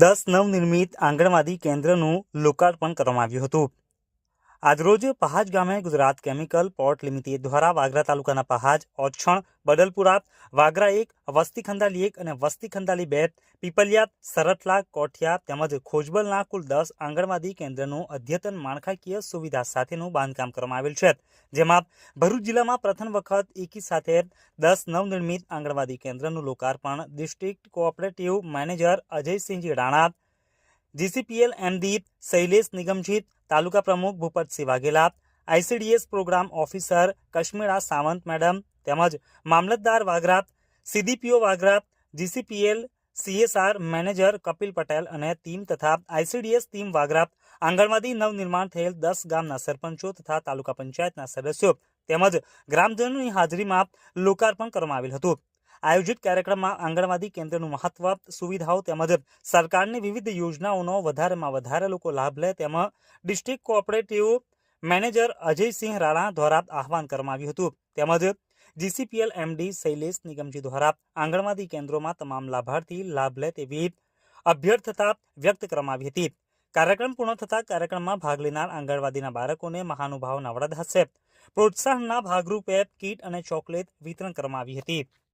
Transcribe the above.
દસ નવનિર્મિત આંગણવાડી કેન્દ્રનું લોકાર્પણ કરવામાં આવ્યું હતું. આજરોજ પહાજ ગામે ગુજરાત કેમિકલ પોર્ટ લિમિટેડ દ્વારા વાગરા તાલુકાના પહાજ, ઓછણ, બદલપુરા, વાગરા એક, વસ્તી ખંડાલી એક અને વસ્તી ખંડાલી બે પીપલિયાત સરટલા કોઠિયા તેમજ ખોજબલના કુલ દસ આંગણવાડી કેન્દ્રનું અદ્યતન માળખાકીય સુવિધા સાથેનું બાંધકામ કરવામાં આવેલ છે. જેમાં ભરૂચ જિલ્લામાં પ્રથમ વખત એકી સાથે દસ નવનિર્મિત આંગણવાડી કેન્દ્રનું લોકાર્પણ, district cooperative manager Ajaysinhji Rana GCPL MD Shailesh Nigamjit, taluka પ્રમુખ Bhupatsinh Vaghela ICDS program officer Kashmira Savant madam તેમજ મામલતદાર Vaghrat, CDPO Vaghrat, GCPL CSR manager Kapil Patel અને ટીમ તથા આઈસીડીએસ ટીમ વાઘરાત, આંગણવાડી નવનિર્માણ થયેલ દસ ગામના સરપંચો તથા તાલુકા પંચાયતના સદસ્યો તેમજ ગ્રામજનોની હાજરીમાં લોકાર્પણ કરવામાં આવેલ હતું. આયોજિત કાર્યક્રમમાં આંગણવાડી કેન્દ્રનું મહત્વ, સુવિધાઓ તેમજ સરકારની વિવિધ યોજનાઓનો વધારેમાં વધારે લોકો લાભ લે તેમાં district cooperative manager Ajaysinh Rana દ્વારા આહવાન કરવામાં આવ્યું હતું. તેમજ જીસીપીએલ એમડી શૈલેષ નિગમજી દ્વારા આંગણવાડી કેન્દ્રોમાં તમામ લાભાર્થી લાભ લે તેવી અભ્યર્થતા વ્યક્ત કરવામાં આવી હતી. કાર્યક્રમ પૂર્ણ થતાં કાર્યક્રમમાં ભાગ લેનાર આંગણવાડીના બાળકોને મહાનુભાવના વરદ હસ્તે પ્રોત્સાહનના ભાગરૂપે કીટ અને ચોકલેટ વિતરણ કરવામાં આવી હતી.